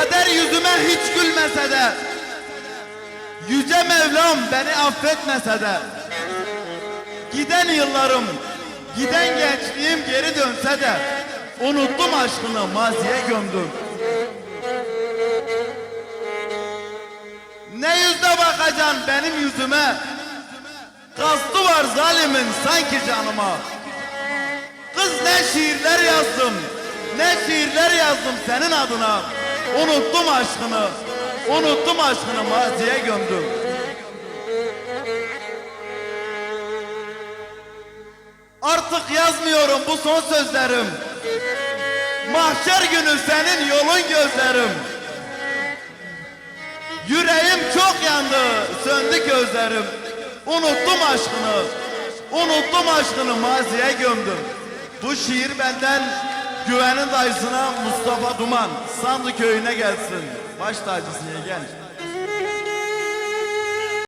Kader yüzüme hiç gülmese de Yüce Mevlam beni affetmese de Giden yıllarım, giden gençliğim geri dönse de Unuttum aşkını maziye gömdüm. Ne yüzle bakacaksın benim yüzüme? Kastı var zalimin sanki canıma. Kız ne şiirler yazdım Ne şiirler yazdım senin adına Unuttum aşkını. Unuttum aşkını maziye gömdüm. Artık yazmıyorum bu son sözlerim. Mahşer günü senin yolun gözlerim. Yüreğim çok yandı, söndü gözlerim. Unuttum aşkını, unuttum aşkını maziye gömdüm. Bu şiir benden güvenin dayısına Mustafa Duman, Sandı köyüne gelsin. Baş tacısı genç.